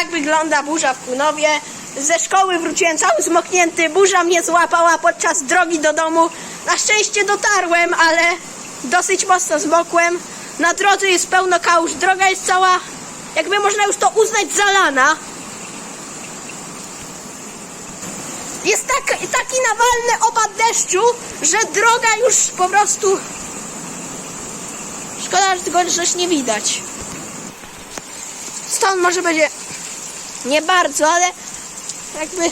Tak wygląda burza w Kunowie. Ze szkoły wróciłem cały zmoknięty. Burza mnie złapała podczas drogi do domu. Na szczęście dotarłem, ale dosyć mocno zmokłem. Na drodze jest pełno kałuż. Droga jest cała, jakby można już to uznać, zalana. Jest tak, taki nawalny opad deszczu, że droga już po prostu... Szkoda, że tego rzecz nie widać. Stąd może będzie nie bardzo, ale jakby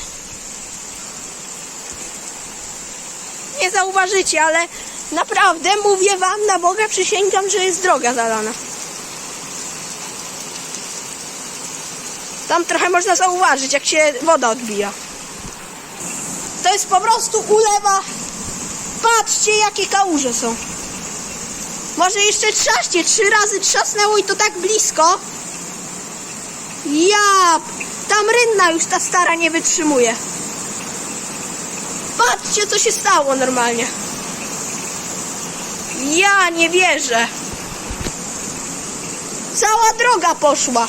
nie zauważycie, ale naprawdę mówię wam, na Boga przysięgam, że jest droga zalana. Tam trochę można zauważyć, jak się woda odbija. To jest po prostu ulewa. Patrzcie, jakie kałuże są. Może jeszcze trzaście, trzy razy trzasnęło i to tak blisko. Ja, tam rynna już ta stara nie wytrzymuje. Patrzcie, co się stało normalnie. Ja nie wierzę. Cała droga poszła.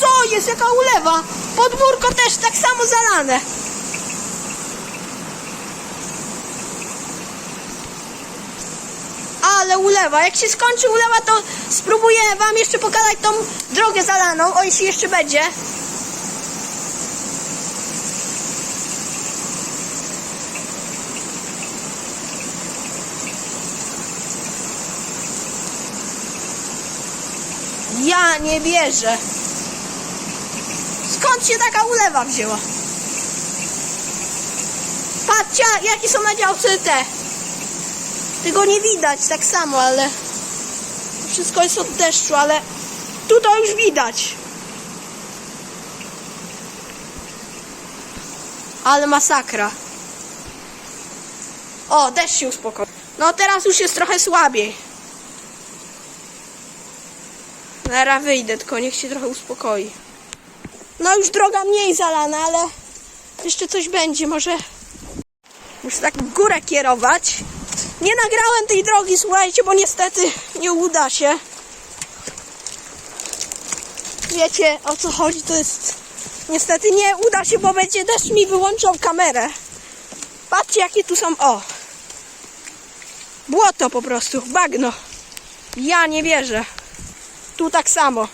Co jest, jaka ulewa? Podwórko też tak samo zalane. Ale ulewa. Jak się skończy ulewa, to spróbuję wam jeszcze pokazać tą drogę zalaną, o jeśli jeszcze będzie. Ja nie wierzę. Skąd się taka ulewa wzięła? Patrzcie, jakie są na działce te. Tego nie widać tak samo, ale wszystko jest od deszczu, ale tu to już widać. Ale masakra. O, deszcz się uspokoił. No teraz już jest trochę słabiej. Teraz wyjdę, tylko niech się trochę uspokoi. No już droga mniej zalana, ale jeszcze coś będzie, może muszę tak w górę kierować. Nie nagrałem tej drogi, słuchajcie, bo niestety nie uda się. Wiecie o co chodzi, to jest... Niestety nie uda się, bo będzie deszcz mi wyłączał kamerę. Patrzcie jakie tu są, o. Błoto po prostu, bagno. Ja nie wierzę. Tu tak samo.